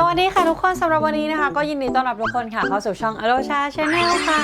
สวัสดีค่ะทุกคนสำหรับวันนี้นะคะ ก็ยินดีต้อนรับทุกคนค่ะเข้าสู่ช่องอโลชาชาแนลค่ะ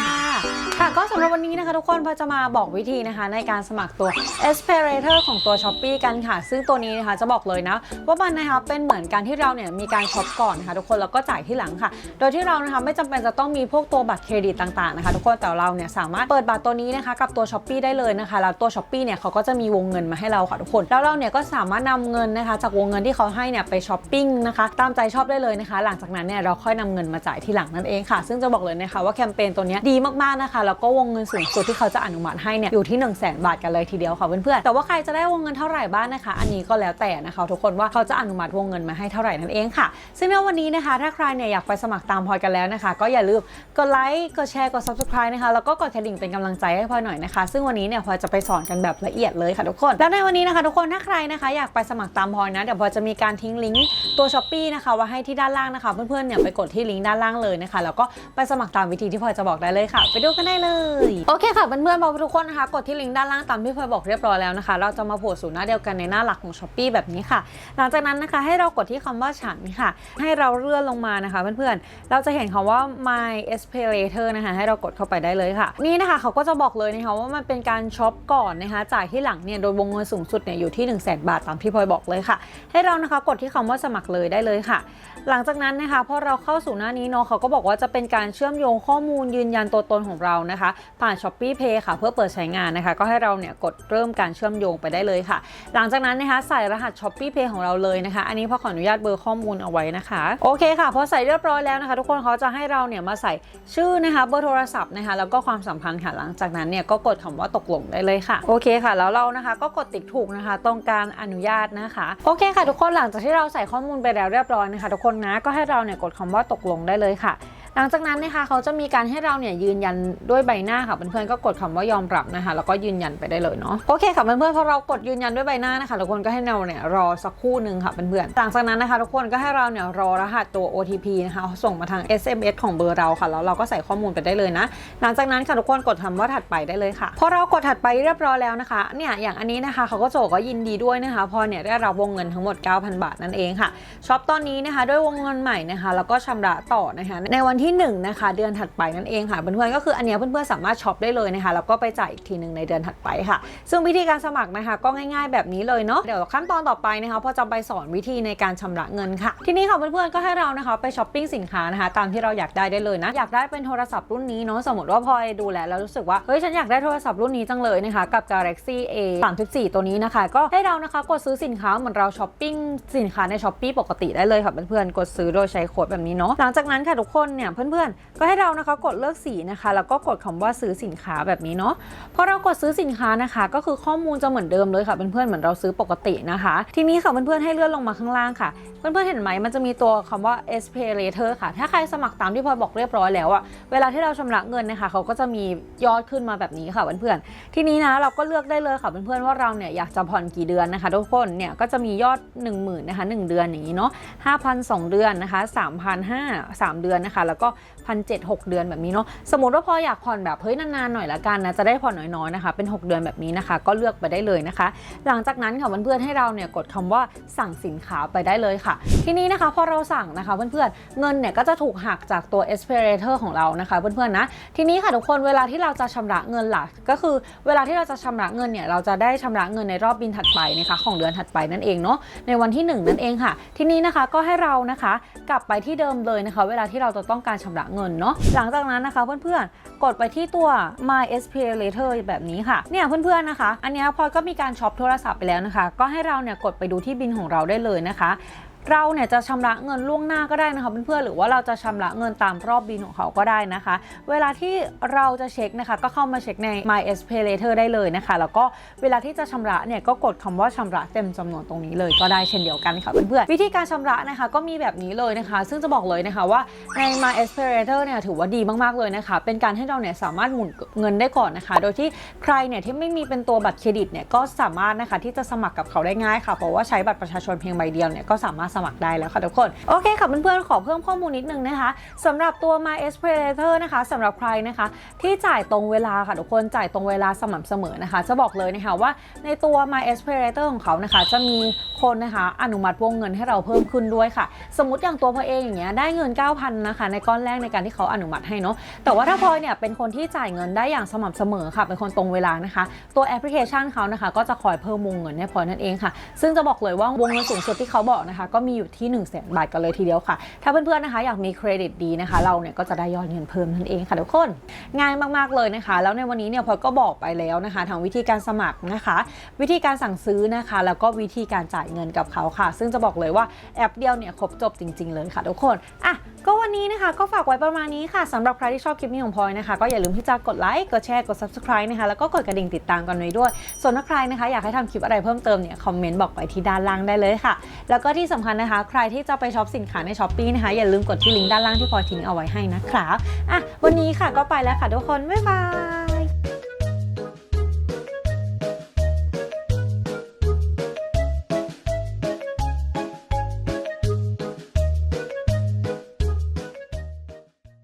ค่ะก็สำหรับวันนี้นะคะ ทุกคนพอจะมาบอกวิธีนะคะ ในการสมัครตัว Aspirator ของตัว s h อ p e e กันค่ะ ซึ่งตัวนี้นะคะจะบอกเลยนะ ว่ามันนะคะเป็นเหมือนการที่เราเนี่ยมีการช็อปก่อนนะคะทุกคนแล้วก็จ่ายที่หลังค่ะ โดยที่เรานะคะไม่จำเป็นจะต้องมีพวกตัวบัตรเครดิตต่างๆนะคะ ทุกคนแต่เราเนี่ยสามารถเปิดบัตรตัวนี้นะคะกับตัว s h อ p e e ได้เลยนะคะแล้วตัว s h อ p e e เนี่ยเขาก็จะมีวงเงินมาให้เราค่ะทุกคนแล้วเราเนี่ยก็สามารถนำเงินนะคะจากวงเงินที่เขาให้เนี่ยไปช้อปปิ้งนะคะตามใจชอบได้เลยนะคะ หลังจากนั้นเนี่ยเราค่อยนำเงินมาจ่ายทีหลังนั่นเองค่ะ ซึ่งจะบอกเลยนะคะว่าแคมเปญตัวนี้ดีมากๆนะคะแล้วก็วงเงินสูงสุดที่เขาจะอนุมัติให้เนี่ยอยู่ที่ 1 0 0 0 0แบาทกันเลยทีเดียวค่ะเพื่อนๆแต่ว่าใครจะได้วงเงินเท่าไหร่บ้างนะคะ อันนี้ก็แล้วแต่นะคะ ทุกคนว่าเขาจะอนุมัติวงเงินมาให้เท่าไหร่นั่นเองค่ะ ซึ่งในวันนี้นะคะ ถ้าใครเนี่ยอยากไปสมัครตามพลอยกันแล้วนะคะ ก็อย่าลืมกดไลค์กดแชร์กด subscribe นะคะแล้วก็กดกระดิ่งเป็นกำลังใจให้พลอยหน่อยนะคะ ซึ่งวันนี้เนี่ยพลอยจะไปสอนกันแบบละเอียดเลยค่ะทุกคนแล้วในวันนี้นะคะ ทุกคนถ้าใครนะคะ อยากไปสมัครตามพลอยนะเดี๋ยวพลอยจะมีการทิ้งลิงก์ตัวช้อปปีนะคะไว้ให้ที่ด้านล่างนะคะ เพื่อนๆเนี่ยไปกดที่ลิงก์ด้านล่างเลยนะคะ แล้วก็ไปสมัครตามวิธีที่พลอยจะบอกได้เลยค่ะ ไปดูกันได้เลยโอเคค่ะเพื่อนๆพอทุกคนนะคะกดที่ลิงก์ด้านล่างตามที่พลอยบอกเรียบร้อยแล้วนะคะ เราจะมาโผล่สู่หน้าเดียวกันในหน้าหลักของช้อปปีแบบนี้ค่ะ หลังจากนั้นนะคะให้เรากดที่คำว่าฉันค่ะ ให้เราเลื่อนลงมานะคะ เพื่อนๆเราจะเห็นคำว่า my aspirator นะคะให้เรากดเข้าไปได้เลยค่ะ นี่นะคะเขาก็จะบอกเลยนะคะว่ามันเป็นการช็อปก่อนนะคะจ่ายที่หลังเนี่ยโดยวงเงินสูงสุดเนี่ยอยู่ที่ 1 0 0 0 0แบาทตามที่พลอยบอกเลยค่ะ ให้เรานะคะกดที่คำว่าสมัครเลยได้เลยค่ะหลังจากนั้นนะคะพอเราเข้าสู่หน้านี้เนาะเขาก็บอกว่าจะเป็นการเชื่อมโยงข้อมูลยืนยันตัวตนของเรานะคะ ผ่าน s h อ p e e Pay ค่ะเพื่อเปิดใช้งานนะคะ ก็ให้เราเนี่ยกดเริ่มการเชื่อมโยงไปได้เลยค่ะ หลังจากนั้นนะคะใส่รหัส s h อ p e e Pay ของเราเลยนะคะ อันนี้พอขออนุญาตเบอร์ข้อมูลเอาไว้นะคะโอเคค่ะพอใส่เรียบร้อยแล้วนะคะ ทุกคนเขาจะให้เราเนี่ยมาใส่ชื่อนะคะเบอร์โทรศัพท์นะคะแล้วก็ความสัมพันธ์ค่ะหลังจากนั้นเนี่ยก็กดคำว่าตกลงได้เลยค่ะโอเคค่ะ แล้วเรานะคะก็กดติ๊กถูกนะคะ ตรงการอนุญาตนะคะโอเคค่ะ ทุกคนหลังจากที่เราใส่ข้อมูลไปแล้วเรียบร้อยนะคะทุกคนนะ ก็ให้เราเนี่ยกดคำว่าตกลงได้เลยค่ะ หลังจากนั้นนะคะเขาจะมีการให้เราเนี่ยยืนยันด้วยใบหน้าค่ะเพื่อนๆก็กดคำว่ายอมรับนะคะ แล้วก็ยืนยันไปได้เลยเนาะโอเคค่ะเพื่อนๆพอเรากดยืนยันด้วยใบหน้านะคะทุกคนก็ให้เราเนี่ยรอสักครู่หนึ่งค่ะเพื่อนๆหลังจากนั้นนะคะ ทุกคนก็ให้เราเนี่ยรอรหัสตัว OTP นะคะส่งมาทาง SMS ของเบอร์เราค่ะแล้วเราก็ใส่ข้อมูลไปได้เลยนะ หลังจากนั้นค่ะทุกคนกดคำว่าถัดไปได้เลยค่ะพอเรากดถัดไปเรียบร้อยแล้วนะคะเนี่ยอย่างอันนี้นะคะเขาก็จกว่ายินดีด้วยนะคะพอเนี่ยได้รับวงเงินทั้งหมด 9,000 บาทนั่นเองค่ะช็อปตอนนี้นะคะด้วยวงเงินใหม่นะคะแล้วก็ชำระต่อนะคะในวันที่1 นะคะ เดือนถัดไปนั่นเองค่ะเพื่อนๆก็คืออันนี้เพื่อนๆสามารถช็อปได้เลยนะคะแล้วก็ไปจ่ายอีกทีหนึ่งในเดือนถัดไปค่ะ ซึ่งวิธีการสมัครนะคะ ก็ง่าย ๆ แบบนี้เลยเนาะเดี๋ยวขั้นตอนต่อไปนะคะพอจะไปสอนวิธีในการชำระเงินค่ะ ทีนี้ค่ะเพื่อนๆก็ให้เรานะคะไปช้อปปิ้งสินค้านะคะตามที่เราอยากได้ได้เลยนะอยากได้เป็นโทรศัพท์รุ่นนี้เนาะสมมติว่าพอยดูแลแล้วรู้สึกว่าเฮ้ยฉันอยากได้โทรศัพท์รุ่นนี้จังเลยนะคะกับ Galaxy A 34 ตัวนี้นะคะ ก็ให้เรานะคะกดซื้อสินค้าเหมือนเราช้อปปิ้งสินค้าในช้อปปีปกติได้เลยค่ะเพื่อนๆกดซื้อโดยใช้โค้ดแบบนี้เนาะหลังจากนั้นค่ะทุกคนเนี่ยเพื่อนๆ ก็ให้เรานะคะกดเลือกสีนะคะ แล้วก็กดคำว่าซื้อสินค้าแบบนี้เนาะพอเรากดซื้อสินค้านะคะ ก็คือข้อมูลจะเหมือนเดิมเลยค่ะเพื่อนๆเหมือนเราซื้อปกตินะคะ ทีนี้ค่ะเพื่อนๆให้เลื่อนลงมาข้างล่างค่ะ เพื่อนๆเห็นไหมมันจะมีตัวคำว่า s p a y later ค่ะ ถ้าใครสมัครตามที่พลอยบอกเรียบร้อยแล้วอะเวลาที่เราชำระเงินนะคะเขาก็จะมียอดขึ้นมาแบบนี้ค่ะเพื่อนๆทีนี้นะเราก็เลือกได้เลยค่ะเพื่อนๆว่าเราเนี่ยอยากจะผ่อนกี่เดือนนะคะทุกคนเนี่ยก็จะมียอด 1 0,000นะคะ1 เดือนอย่างนี้เนาะ5,000 2 เดือนนะคะ3,500 3 เดือนนะคะ แล้วก็พันเจ็ดหกเดือนแบบนี้เนาะสมมติว่าพออยากผ่อนแบบเฮ้ยนานๆหน่อยละกันนะจะได้ผ่อนน้อยๆนะคะ เป็น 6 เดือนแบบนี้นะคะ ก็เลือกไปได้เลยนะคะ หลังจากนั้นค่ะเพื่อนๆให้เราเนี่ยกดคำว่าสั่งสินค้าไปได้เลยค่ะทีนี้นะคะพอเราสั่งนะคะเพื่อนๆเงินเนี่ยก็จะถูกหักจากตัว aspirator ของเรานะคะเพื่อนๆนะทีนี้ค่ะทุกคนเวลาที่เราจะชำระเงินหลักก็คือเวลาที่เราจะชำระเงินเนี่ยเราจะได้ชำระเงินในรอบบินถัดไปนะคะของเดือนถัดไปนั่นเองเนาะในวันที่ 1 นั่นเองค่ะ ทีนี้นะคะก็ให้เรานะคะกลับไปที่เดิมเลยนะคะ เวลาที่เราจะต้องการชำระเงินเนาะหลังจากนั้นนะคะเพื่อนๆกดไปที่ตัว my s p a y later แบบนี้ค่ะเนี่ยเพื่อนๆนะคะ อันนี้พลอยก็มีการช็อปโทรศัพท์ไปแล้วนะคะ ก็ให้เราเนี่ยกดไปดูที่บินของเราได้เลยนะคะเราเนี่ยจะชำระเงินล่วงหน้าก็ได้นะคะเพื่อนๆหรือว่าเราจะชำระเงินตามรอบบินของเขาก็ได้นะคะ เวลาที่เราจะเช็คนะคะก็เข้ามาเช็คใน my s p a y later ได้เลยนะคะ แล้วก็เวลาที่จะชำระเนี่ยก็กดคำว่าชำระเต็มจำนวนตรงนี้เลยก็ได้เช่นเดียวกันค่ะเพื่อนๆวิธีการชำระนะคะก็มีแบบนี้เลยนะคะ ซึ่งจะบอกเลยนะคะว่าใน my s p a y later เนี่ยถือว่าดีมากๆเลยนะคะ เป็นการให้เราเนี่ยสามารถหมุนเงินได้ก่อนนะคะ โดยที่ใครเนี่ยที่ไม่มีเป็นตัวบัตรเครดิตเนี่ยก็สามารถนะคะที่จะสมัครกับเขาได้ง่ายค่ะเพราะว่าใช้บัตรประชาชนเพียงใบเดียวเนี่ยก็สามารถสมัครได้แล้วค่ะทุกคน โอเคค่ะเพื่อนๆขอเพิ่มข้อมูลนิดนึงนะคะสำหรับตัว My Aspirator นะคะสำหรับใครนะคะที่จ่ายตรงเวลาค่ะทุกคนจ่ายตรงเวลาสม่ำเสมอนะคะ จะบอกเลยนะคะว่าในตัว My Aspirator ของเขานะคะ จะมีคนนะคะอนุมัติวงเงินให้เราเพิ่มขึ้นด้วยค่ะ สมมติอย่างตัวพลอยเองอย่างเงี้ยได้เงิน 9,000นะคะในก้อนแรกในการที่เขาอนุมัติให้เนาะแต่ว่าถ้าพลอยเนี่ยเป็นคนที่จ่ายเงินได้อย่างสม่ำเสมอค่ะเป็นคนตรงเวลานะคะ ตัวแอปพลิเคชันเขานะคะ ก็จะคอยเพิ่มวงเงินให้พลอยนั่นเองค่ะ ซึ่งจะบอกเลยว่าวงเงินสูงสุดที่เขาบอกนะคะก็มีอยู่ที่1 0 0 0 0แสนบาทกันเลยทีเดียวค่ะ ถ้าเพื่อนๆนะคะอยากมีเครดิตดีนะคะ เราเนี่ยก็จะได้ยอดเงินเพิ่มนั่นเองค่ะทุกคน ง่ายมากๆเลยนะคะ แล้วในวันนี้เนี่ยพอก็บอกไปแล้วนะคะทั้งวิธีการสมัครนะคะ วิธีการสั่งซื้อนะคะ แล้วก็วิธีการจ่ายเงินกับเขาค่ะ ซึ่งจะบอกเลยว่าแอปเดียวเนี่ยครบจบจริง ๆเลยค่ะทุกคนอะก็วันนี้นะคะก็ฝากไว้ประมาณนี้ค่ะสำหรับใครที่ชอบคลิปนี้ของพลอยนะคะก็อย่าลืมที่จะกดไลค์กดแชร์กด subscribe นะคะแล้วก็กดกระดิ่งติดตามกันไว้ด้วย ส่วนถ้าใครนะคะ อยากให้ทำคลิปอะไรเพิ่มเติมเนี่ยคอมเมนต์บอกไว้ที่ด้านล่างได้เลยค่ะ แล้วก็ที่สำคัญนะคะ ใครที่จะไปช็อปสินค้าในช้อปปีนะคะ อย่าลืมกดที่ลิงก์ด้านล่างที่พลอยทิ้งเอาไว้ให้นะครับอะวันนี้ค่ะก็ไปแล้วค่ะทุกคน บ๊ายบาย